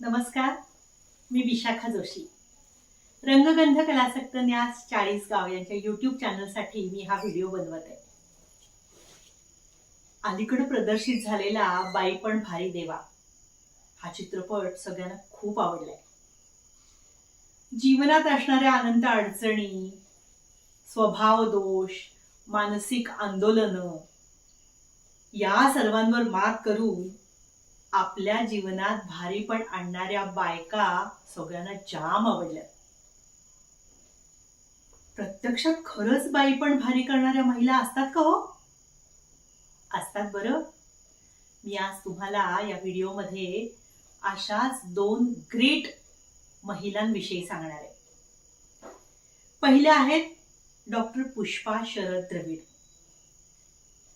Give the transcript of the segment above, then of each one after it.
नमस्कार मी विशाखा जोशी. रंगगंध कलासक्त न्यास चाळीस गाव यांच्या युट्यूब चॅनलसाठी मी हा व्हिडिओ बनवत आहे. अलीकडे प्रदर्शित झालेला बाई पण भारी देवा. हा चित्रपट सगळ्यांना खूप आवडलाय. जीवनात असणाऱ्या अनंत अडचणी स्वभाव दोष मानसिक आंदोलनं या सर्वांवर मात करून आपल्या जीवनात भारीपण आणणाऱ्या बायका सगळ्यांना जाम आवडल्या. प्रत्यक्षात खरंच बाईपण भारी करणाऱ्या महिला असतात का हो? असतात बरं. मी आज तुम्हाला या व्हिडिओमध्ये अशाच दोन ग्रेट महिलांविषयी सांगणार आहे. पहिल्या आहेत डॉक्टर पुष्पा शरद द्रविड.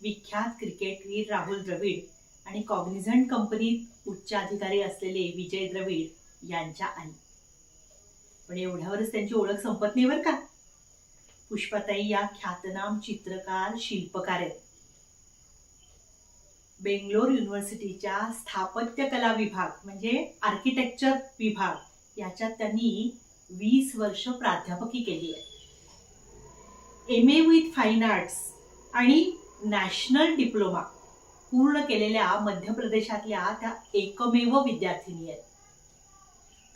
विख्यात क्रिकेटवीर राहुल द्रविड. आणि कॉग्निझंट कंपनीत उच्च अधिकारी असलेले विजय द्रविड यांच्या आई. पण एवढ्यावरच त्यांची ओळख संपत नाही बरं का? पुष्पाताई या ख्यातनाम चित्रकार शिल्पकार आहेत. बेंगलोर युनिव्हर्सिटीच्या स्थापत्य कला विभाग म्हणजे आर्किटेक्चर विभाग याच्यात त्यांनी वीस वर्ष प्राध्यापकी केली आहे. M A with fine arts आणि नॅशनल डिप्लोमा. पूर्ण केलेल्या मध्य प्रदेशातल्या त्या एकमेव विद्यार्थिनी आहेत.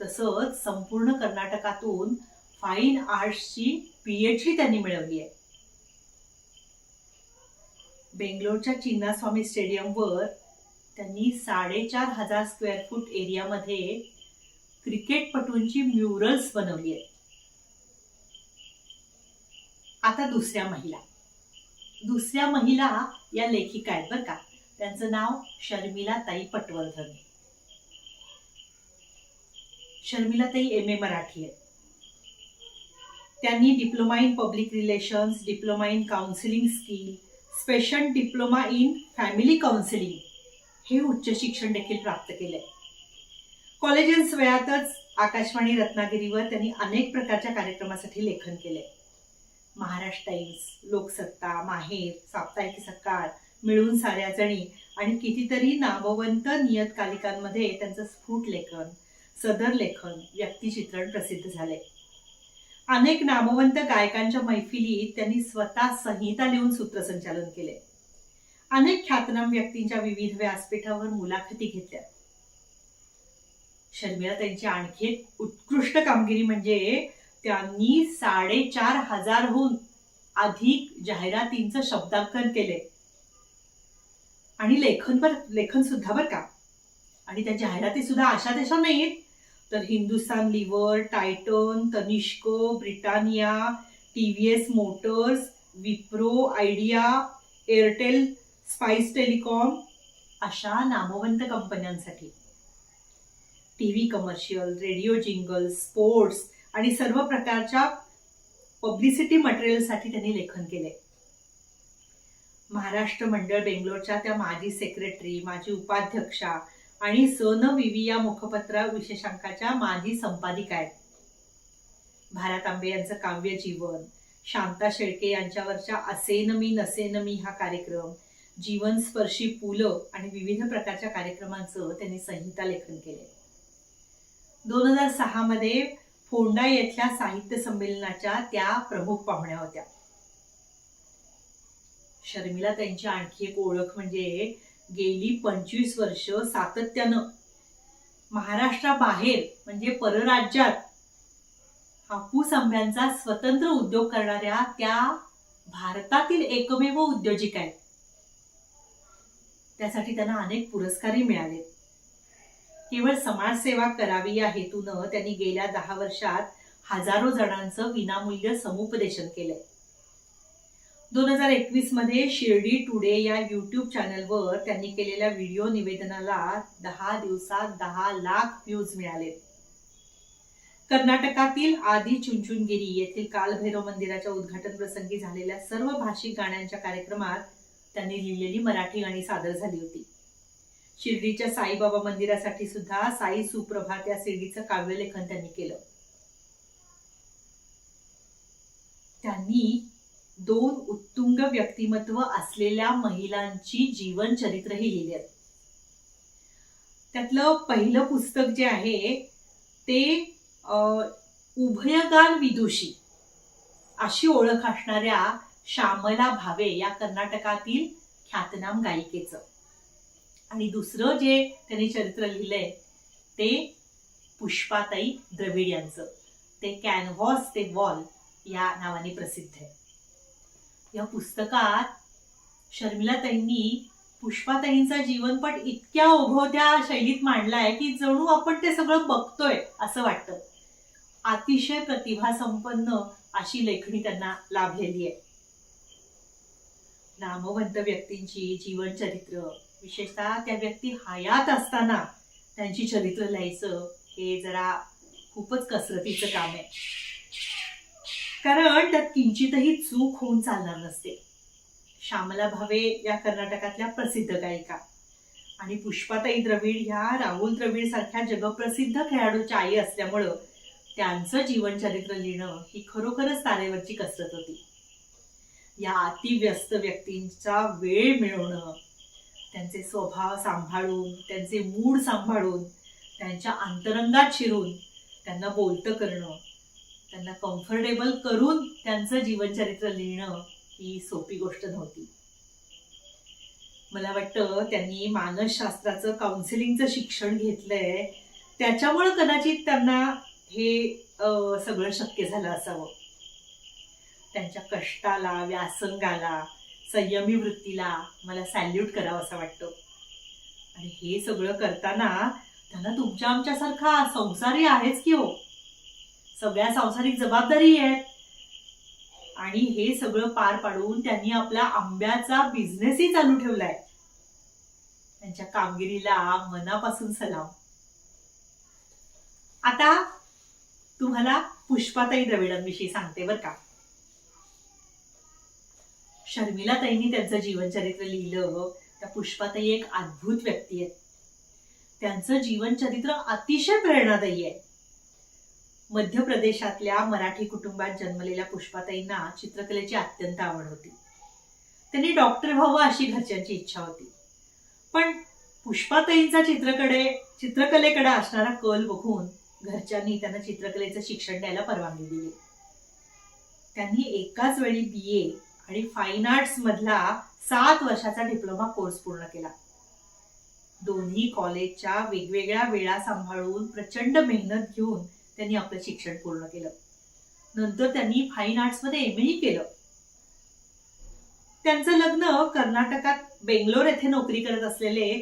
तसंच संपूर्ण कर्नाटकातून फाईन आर्ट्सची पीएचडी त्यांनी मिळवली आहे. बेंगलोरच्या चिन्नास्वामी स्टेडियमवर त्यांनी साडेचार हजार स्क्वेअर फूट एरियामध्ये क्रिकेटपटूंची म्युरल्स बनवली आहेत. आता दुसऱ्या महिला. दुसऱ्या महिला या लेखिका आहेत बरं का? त्यांचं नाव शर्मिला ताई पटवर्धन. शर्मिला ताई एम ए मराठी आहे. त्यांनी diploma in public relations diploma in counselling skill special diploma in family counselling हे उच्च शिक्षण देखील प्राप्त केले कॉलेजेस वेळातच आकाशवाणी रत्नागिरीवर त्यांनी अनेक प्रकारच्या कार्यक्रमासाठी लेखन केले महाराष्ट्र टाइम्स लोकसत्ता माहेर साप्ताहिक सकाळ मिळून साऱ्या जणी. आणि कितीतरी नामवंत नियतकालिकांमध्ये त्यांचं स्फुट लेखन सदर लेखन व्यक्तिचित्रण प्रसिद्ध झाले. अनेक नामवंत गायकांच्या मैफिलीत त्यांनी स्वतः संहिता लिहून सूत्रसंचालन केले. अनेक ख्यातनाम व्यक्तींच्या विविध व्यासपीठावर मुलाखती घेतल्या. शर्मिला त्यांची आणखी एक उत्कृष्ट कामगिरी म्हणजे त्यांनी साडेचार हजारहून अधिक जाहिरातींचं शब्दांकन केले. आणि लेखनवर लेखन सुद्धा बरं का. आणि त्या जाहिराती सुद्धा अशा तशा नाहीत तर Hindustan Lever Titan Tanishq Britannia T V S Motors Wipro Idea Airtel Spice Telecom अशा नामवंत कंपन्यांसाठी. T V commercial radio jingle sports आणि सर्व प्रकारच्या पब्लिसिटी मटेरियलसाठी त्यांनी लेखन केले महाराष्ट्र मंडळ बेंगलोरच्या त्या माजी सेक्रेटरी माजी उपाध्यक्षा आणि सन विवी या मुखपत्र विशेषांकाच्या माजी संपादिका आहेत. भारत आंबे यांचं काव्य जीवन शांता शेळके यांच्यावरच्या असेन मी नसेन मी हा कार्यक्रम जीवनस्पर्शी पुलं आणि विविध प्रकारच्या कार्यक्रमांचं त्यांनी संहिता लेखन केले. दोन हजार सहा मध्ये फोंडा येथल्या साहित्य संमेलनाच्या त्या प्रमुख पाहुण्या होत्या. शर्मिला त्यांची आणखी एक ओळख म्हणजे गेली पंचवीस वर्ष सातत्यानं. महाराष्ट्राबाहेर म्हणजे परराज्यात हापूस आंब्यांचा स्वतंत्र उद्योग करणाऱ्या त्या भारतातील एकमेव उद्योजिका आहेत. त्यासाठी त्यांना अनेक पुरस्कारही मिळाले. केवळ समाजसेवा करावी या हेतूनं त्यांनी गेल्या दहा वर्षात हजारो जणांचं विनामूल्य समुपदेशन केलंय. दोन हजार एकवीसमध्ये शिर्डी टुडे या युट्यूब चॅनलवर त्यांनी केलेल्या व्हिडिओ निवेदनाला दहा दिवसात दहा लाख व्ह्यूज मिळाले. कर्नाटकातील आदी चुंचुनगिरी येथील कालभैरव मंदिराच्या उद्घाटन प्रसंगी झालेल्या सर्व भाषिक गाण्यांच्या कार्यक्रमात त्यांनी लिहिलेली मराठी गाणी सादर झाली होती. शिर्डीच्या साईबाबा मंदिरासाठी सुद्धा साई सुप्रभात या शिर्डीचं काव्यलेखन त्यांनी केलं. त्यांनी दोन उत्तुंग व्यक्तिमत्व असलेल्या महिलांची जीवन चरित्रही लिहिली आहेत. त्यातलं पहिलं पुस्तक जे आहे ते अ, उभयगान विदुषी अशी ओळख असणाऱ्या श्यामला भावे या कर्नाटकातील ख्यातनाम गायिकेचं. आणि दुसरं जे त्यांनी चरित्र लिहिलंय ते पुष्पाताई द्रविड यांचं. ते कॅनव्हॉस ते वॉल या नावाने प्रसिद्ध आहे. या पुस्तकात शर्मिलाताईंनी पुष्पाताईंचा जीवनपट इतक्या ओघवत्या शैलीत मांडलाय की जणू आपण ते सगळं बघतोय असं वाटतं. अतिशय प्रतिभा संपन्न अशी लेखणी त्यांना लाभलेली आहे. नामवंत व्यक्तींची जीवनचरित्र विशेषतः त्या व्यक्ती हयात असताना त्यांची चरित्र लिहायचं हे जरा खूपच कसरतीचं काम आहे. कारण त्यात किंचितही चूक होऊन चालणार नसते. श्यामला भावे या कर्नाटकातल्या प्रसिद्ध गायिका. आणि पुष्पाताई द्रविड ह्या राहुल द्रविड सारख्या जगप्रसिद्ध खेळाडूच्या आई असल्यामुळं त्यांचं जीवनचरित्र लिहिणं ही खरोखरच तारेवरची कसरत होती. या अतिव्यस्त व्यक्तींचा वेळ मिळवणं त्यांचे स्वभाव सांभाळून त्यांचे मूड सांभाळून त्यांच्या अंतरंगात शिरून त्यांना बोलतं करणं त्यांना कम्फर्टेबल करून त्यांचं जीवनचरित्र लिहिणं ही सोपी गोष्ट नव्हती. मला वाटतं त्यांनी मानसशास्त्राचं काउन्सिलिंगचं शिक्षण घेतलंय. त्याच्यामुळं कदाचित त्यांना हे सगळं शक्य झालं असावं. त्यांच्या कष्टाला व्यासंगाला संयमी वृत्तीला मला सॅल्यूट करावं असं वाटतं. आणि हे सगळं करताना त्यांना तुमच्या आमच्यासारखा संसारी आहेच की हो? सगळ्या सांसारिक जबाबदारी आहेत. आणि हे सगळं पार पाडून त्यांनी आपला आंब्याचा बिझनेसही चालू ठेवलाय. त्यांच्या कामगिरीला मनापासून सलाम. आता तुम्हाला पुष्पाताई द्रविडांविषयी सांगते बरं का. शर्मिलाताईंनी त्यांचं जीवनचरित्र लिहिलं त्या पुष्पाताई एक अद्भुत व्यक्ती आहेत. त्यांचं जीवनचरित्र अतिशय प्रेरणादायी आहे. मध्य प्रदेशातल्या मराठी कुटुंबात जन्मलेल्या पुष्पाताईंना चित्रकलेची अत्यंत आवड होती. त्यांनी डॉक्टर व्हावं अशी घरच्यांची इच्छा होती. पण पुष्पाताईंचा चित्रकडे चित्रकलेकडे असणारा कल बघून घरच्यांनी त्यांना चित्रकलेचं शिक्षण द्यायला परवानगी दिली. त्यांनी एकाच वेळी बी ए आणि फाईन आर्ट्स मधला सात वर्षाचा डिप्लोमा कोर्स पूर्ण केला. दोन्ही कॉलेजच्या वेगवेगळ्या वेळा सांभाळून प्रचंड मेहनत घेऊन त्यांनी आपलं शिक्षण पूर्ण केलं. नंतर त्यांनी फाईन आर्ट्समध्ये एम ए केलं. त्यांचं लग्न कर्नाटकात बेंगलोर येथे नोकरी करत असलेले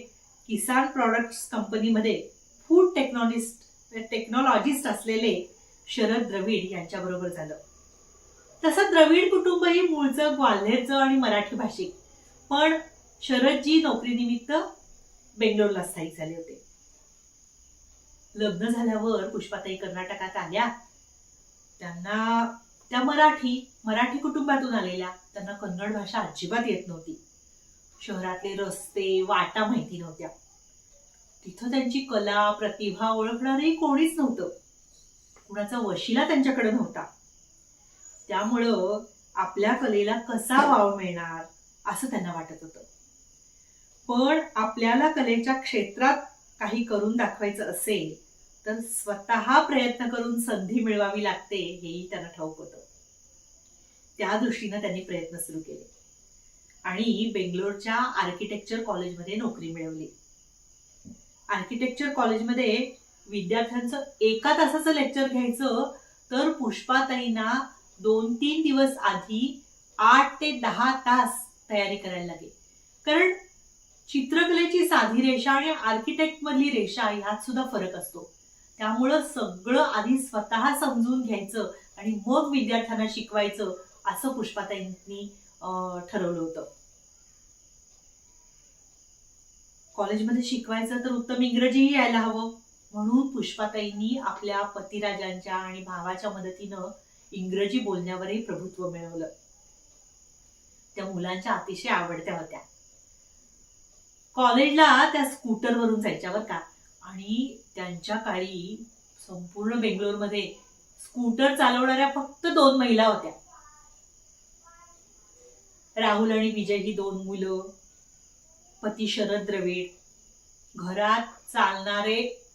किसान प्रॉडक्ट्स कंपनीमध्ये फूड टेक्नॉलिस्ट टेक्नॉलॉजिस्ट असलेले शरद द्रविड यांच्याबरोबर झालं. तसं द्रविड कुटुंब ही मूळचं ग्वाल्हेरचं आणि मराठी भाषिक. पण शरदजी नोकरीनिमित्त बेंगलोरला स्थायिक झाले होते. लग्न झाल्यावर पुष्पाताई कर्नाटकात आल्या. त्यांना त्या मराठी मराठी कुटुंबातून आलेल्या त्यांना कन्नड भाषा अजिबात येत नव्हती. शहरातले रस्ते वाटा माहिती नव्हत्या. तिथं त्यांची कला प्रतिभा ओळखणारही कोणीच नव्हतं. कुणाचा वशिला त्यांच्याकडे नव्हता. त्यामुळं आपल्या कलेला कसा वाव मिळणार असं त्यांना वाटत होतं. पण आपल्याला कलेच्या क्षेत्रात काही करून दाखवायचं असेल तर स्वतः प्रयत्न करून संधी मिळवावी लागते हेही त्यांना ठाऊक होतं. त्या दृष्टीनं त्यांनी प्रयत्न सुरू केले. आणि बेंगलोरच्या आर्किटेक्चर कॉलेजमध्ये नोकरी मिळवली. आर्किटेक्चर कॉलेजमध्ये विद्यार्थ्यांचं एका तासाचं लेक्चर घ्यायचं तर पुष्पाताईंना दोन तीन दिवस आधी आठ ते दहा तास तयारी करायला लागेल. कारण चित्रकलेची साधी रेषा आणि आर्किटेक्ट मधली रेषा ह्यात सुद्धा फरक असतो. त्यामुळं सगळं आधी स्वतः समजून घ्यायचं आणि मग विद्यार्थ्यांना शिकवायचं असं पुष्पाताईंनी ठरवलं होतं. कॉलेजमध्ये शिकवायचं तर उत्तम इंग्रजीही यायला हवं. म्हणून पुष्पाताईंनी आपल्या पतिराजांच्या आणि भावाच्या मदतीनं इंग्रजी बोलण्यावरही प्रभुत्व मिळवलं. त्या मुलांच्या अतिशय आवडत्या होत्या. कॉलेजला त्या स्कूटरवरून जायच्या बरं का. आणि त्यांच्या काळी संपूर्ण बेंगलोरमध्ये स्कूटर चालवणाऱ्या फक्त दोन महिला होत्या. राहुल आणि विजय ही दोन मुलं. पती शरद द्रविड. घरात चालणारे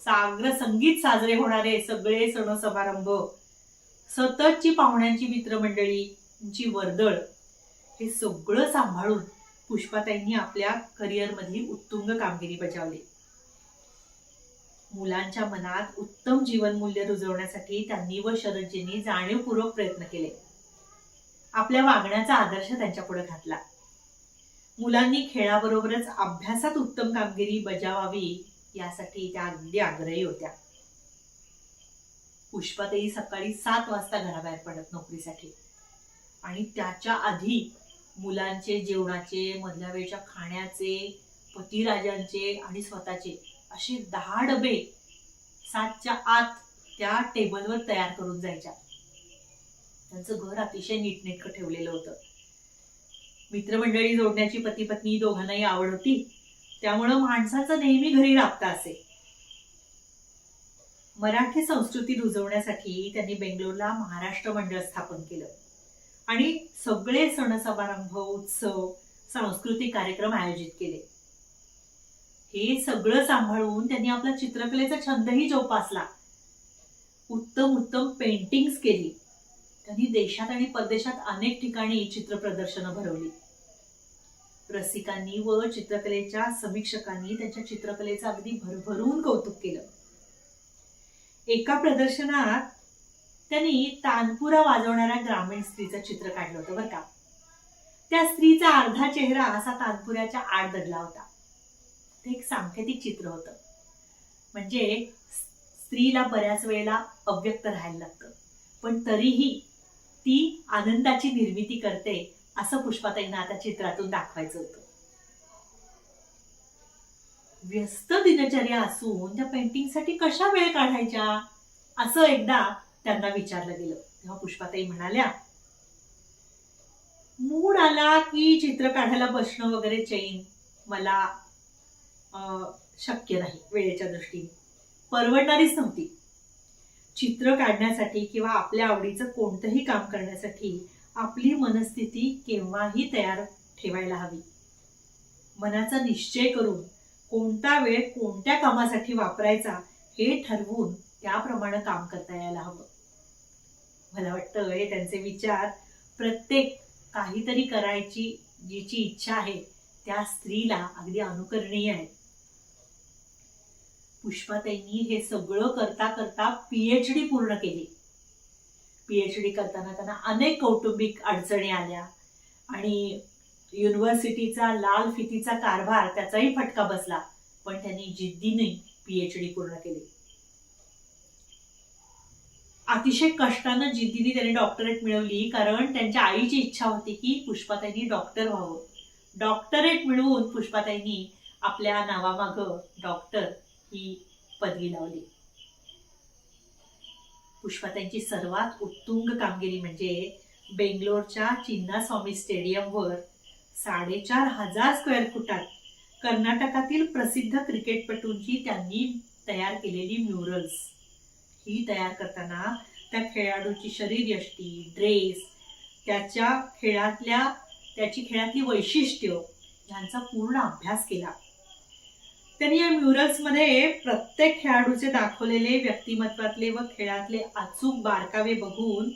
साग्र संगीत साजरे होणारे सगळे सण समारंभ. सततची पाहुण्यांची मित्रमंडळी वर्दळ. हे सगळं सांभाळून पुष्पाताईंनी आपल्या करिअरमधली उत्तुंग कामगिरी बजावली. मुलांच्या मनात उत्तम जीवनमूल्य रुजवण्यासाठी त्यांनी व शरदजींनी जाणीवपूर्वक प्रयत्न केले. आपल्या वागण्याचा आदर्श त्यांच्या पुढे घातला. मुलांनी खेळाबरोबरच अभ्यासात उत्तम कामगिरी बजावावी यासाठी त्या अगदी आग्रही होत्या. पुष्पाताई सकाळी सात वाजता घराबाहेर पडत नोकरीसाठी आणि त्याच्या आधी मुलांचे जेवणाचे मधल्या वेळच्या खाण्याचे पतीराजांचे आणि स्वतःचे असे दहा डबे सातच्या आत त्या टेबलवर तयार करून जायच्या. त्यांचं घर अतिशय नीटनेटकं ठेवलेलं होतं. मित्रमंडळी जोडण्याची पती पत्नी दोघांनाही आवड होती. त्यामुळं माणसाचं नेहमी घरी राबता असे. मराठी संस्कृती रुजवण्यासाठी त्यांनी बेंगलोरला महाराष्ट्र मंडळ स्थापन केलं. आणि सगळे सण समारंभ उत्सव सांस्कृतिक कार्यक्रम आयोजित केले. हे सगळं सांभाळून त्यांनी आपला चित्रकलेचा छंदही जोपासला. उत्तम उत्तम पेंटिंग्स केली. त्यांनी देशात आणि परदेशात अनेक ठिकाणी चित्र प्रदर्शनं भरवली. रसिकांनी व चित्रकलेच्या समीक्षकांनी त्यांच्या चित्रकलेचं अगदी भरभरून कौतुक केलं. एका प्रदर्शनात त्यांनी तानपुरा वाजवणाऱ्या ग्रामीण स्त्रीचं चित्र काढलं होतं बरं का. त्या स्त्रीचा अर्धा चेहरा असा तानपुऱ्याच्या आड दडला होता. ते एक सांकेतिक चित्र होतं. म्हणजे स्त्रीला बऱ्याच वेळेला अव्यक्त राहायला लागतं. पण तरीही ती आनंदाची निर्मिती करते असं पुष्पाताईंना आता चित्रातून दाखवायचं होतं. व्यस्त दिनचर्या असून त्या पेंटिंगसाठी कशा वेळ काढायच्या? असं एकदा त्यांना विचारलं गेलं. तेव्हा पुष्पाताई म्हणाल्या मूड आला की चित्र काढायला बसणं वगैरे चैन मला अं, शक्य नाही वेळेच्या दृष्टीने. परवडणारीच नव्हती. चित्र काढण्यासाठी किंवा आपल्या आवडीचं कोणतंही काम करण्यासाठी आपली मनस्थिती केव्हाही तयार ठेवायला हवी. मनाचा निश्चय करून कोणता वेळ कोणत्या कामासाठी वापरायचा हे ठरवून त्याप्रमाणे काम करता यायला हवं. मला वाटतं हे त्यांचे विचार प्रत्येक काहीतरी करायची जिची इच्छा आहे त्या स्त्रीला अगदी अनुकरणीय आहे. पुष्पाताईंनी हे सगळं करता करता पीएच डी पूर्ण केली. पीएच डी करताना त्यांना अनेक कौटुंबिक अडचणी आल्या आणि युनिव्हर्सिटीचा लाल फितीचा कारभार त्याचाही फटका बसला पण त्यांनी जिद्दीने पीएच डी पूर्ण केली. अतिशय कष्टानं जिद्दीने त्यांनी डॉक्टरेट मिळवली कारण त्यांच्या आईची इच्छा होती की पुष्पाताईंनी डॉक्टर व्हावं. डॉक्टरेट मिळवून पुष्पाताईंनी आपल्या नावामागं डॉक्टर ही पदवी लावली. पुष्पाताईंची सर्वात उत्तुंग कामगिरी म्हणजे बेंगलोरच्या चिन्नास्वामी स्टेडियमवर साडेचार हजार स्क्वेअर फुटात कर्नाटकातील प्रसिद्ध क्रिकेटपटूंची त्यांनी तयार केलेली म्युरल्स. ही तयार करताना त्या खेळाडूची शरीरयष्टी ड्रेस त्याच्या खेळातल्या त्याची खेळातली वैशिष्ट्य यांचा पूर्ण अभ्यास केला. त्यांनी या म्युरल्समध्ये प्रत्येक खेळाडूचे दाखवलेले व्यक्तिमत्वातले व खेळातले अचूक बारकावे बघून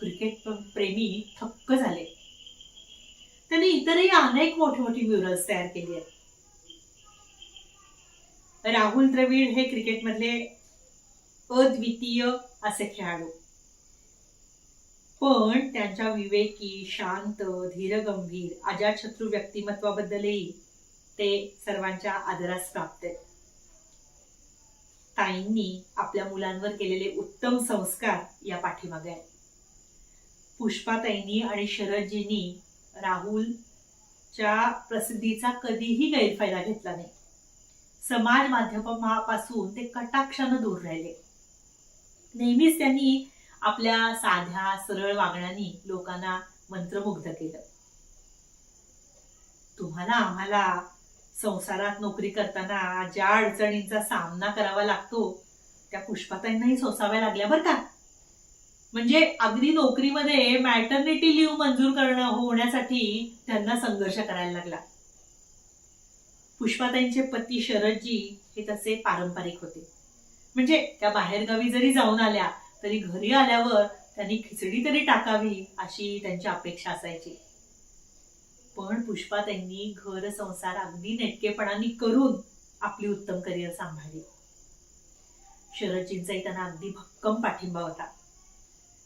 क्रिकेट प्रेमी थक्क झाले. त्यांनी इतरही अनेक मोठी मोठी म्युरल्स तयार केली आहेत. राहुल द्रविड हे क्रिकेटमधले अद्वितीय असे खेळाडू. पण त्यांच्या विवेकी शांत धीरगंभीर अजातशत्रू व्यक्तिमत्वाबद्दलही ते सर्वांच्या आदरास प्राप्त आहेत. ताईंनी आपल्या मुलांवर केलेले उत्तम संस्कार या पाठीमागे आहेत. पुष्पाताईंनी आणि शरदजींनी राहुलच्या प्रसिद्धीचा कधीही गैरफायदा घेतला नाही. समाज माध्यमापासून ते कटाक्षानं दूर राहिले. नेहमीच त्यांनी आपल्या साध्या सरळ वागण्याने लोकांना मंत्रमुग्ध केलं. तुम्हाला आम्हाला संसारात नोकरी करताना ज्या अडचणींचा सामना करावा लागतो त्या पुष्पाताईंनाही सोसाव्या लागल्या बरं का? म्हणजे अगदी नोकरीमध्ये मॅटर्निटी लिव्ह मंजूर करणं होण्यासाठी त्यांना संघर्ष करायला लागला. पुष्पाताईंचे पती शरदजी हे तसे पारंपरिक होते. म्हणजे त्या बाहेरगावी जरी जाऊन आल्या तरी घरी आल्यावर त्यांनी खिचडी तरी टाकावी अशी त्यांची अपेक्षा असायची. पण पुष्पा त्यांनी घर संसार अगदी नेटकेपणाने करून आपली उत्तम करिअर सांभाळली. शरदजींचाही त्यांना अगदी भक्कम पाठिंबा होता.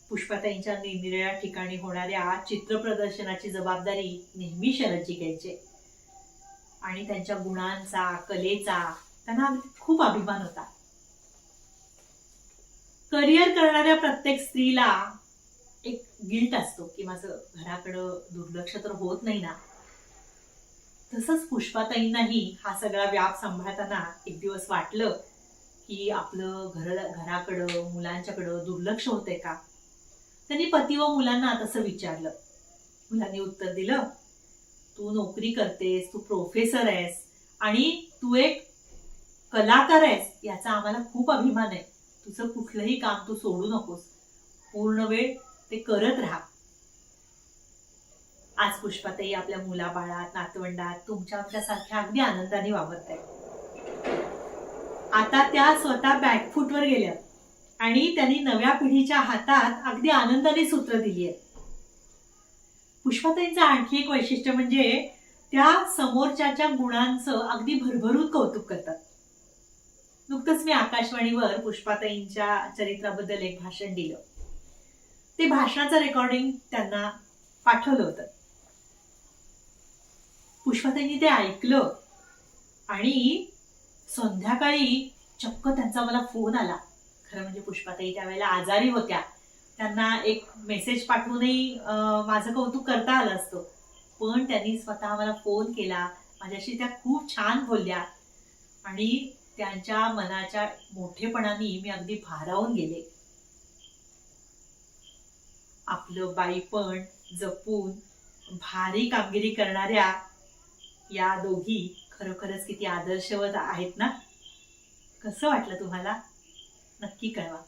पुष्पाताईंच्या निरनिराळ्या ठिकाणी होणाऱ्या चित्र प्रदर्शनाची जबाबदारी नेहमी शरदजी घ्यायचे. आणि त्यांच्या गुणांचा कलेचा त्यांना खूप अभिमान होता. करिअर करणाऱ्या प्रत्येक स्त्रीला एक गिल्ट असतो की माझं घराकडं दुर्लक्ष तर होत नाही ना. तसंच पुष्पाताईंनाही हा सगळा व्याप सांभाळताना एक दिवस वाटलं की आपलं घर घराकडं मुलांच्याकडं दुर्लक्ष होतंय का? त्यांनी पती व मुलांना तसं विचारलं. मुलांनी उत्तर दिलं तू नोकरी करतेस तू प्रोफेसर आहेस आणि तू एक कलाकार आहेस याचा आम्हाला खूप अभिमान आहे. तुझं कुठलंही काम तू सोडू नकोस. पूर्ण वेळ ते करत राहा. आज पुष्पाताई आपल्या मुलाबाळात नातवंडात तुमच्या आपल्यासारख्या अगदी आनंदाने वावरत आहेत आता त्या स्वतः बॅकफूटवर गेल्या आणि त्यांनी नव्या पिढीच्या हातात अगदी आनंदाने सूत्र दिली आहेत पुष्पाताईंचं आणखी एक वैशिष्ट्य म्हणजे त्या समोरच्याच्या गुणांचं अगदी भरभरून कौतुक करतात. नुकतंच मी आकाशवाणीवर पुष्पाताईंच्या चरित्राबद्दल एक भाषण दिलं. ते भाषणाचं रेकॉर्डिंग त्यांना पाठवलं होतं. पुष्पाताईंनी ते ऐकलं आणि संध्याकाळी चक्क त्यांचा मला फोन आला. खरं म्हणजे पुष्पाताई त्यावेळेला आजारी होत्या. त्यांना एक मेसेज पाठवूनही माझं कौतुक करता आलं असतं. पण त्यांनी स्वतः मला फोन केला. माझ्याशी त्या खूप छान बोलल्या. आणि त्यांच्या मनाच्या मोठेपणाने मी अगदी भारावून गेले. आपलं बाईपण जपून भारी कामगिरी करणाऱ्या या दोघी खरोखरच किती आदर्शवत आहेत ना? कसं वाटलं तुम्हाला? नक्की कळवा.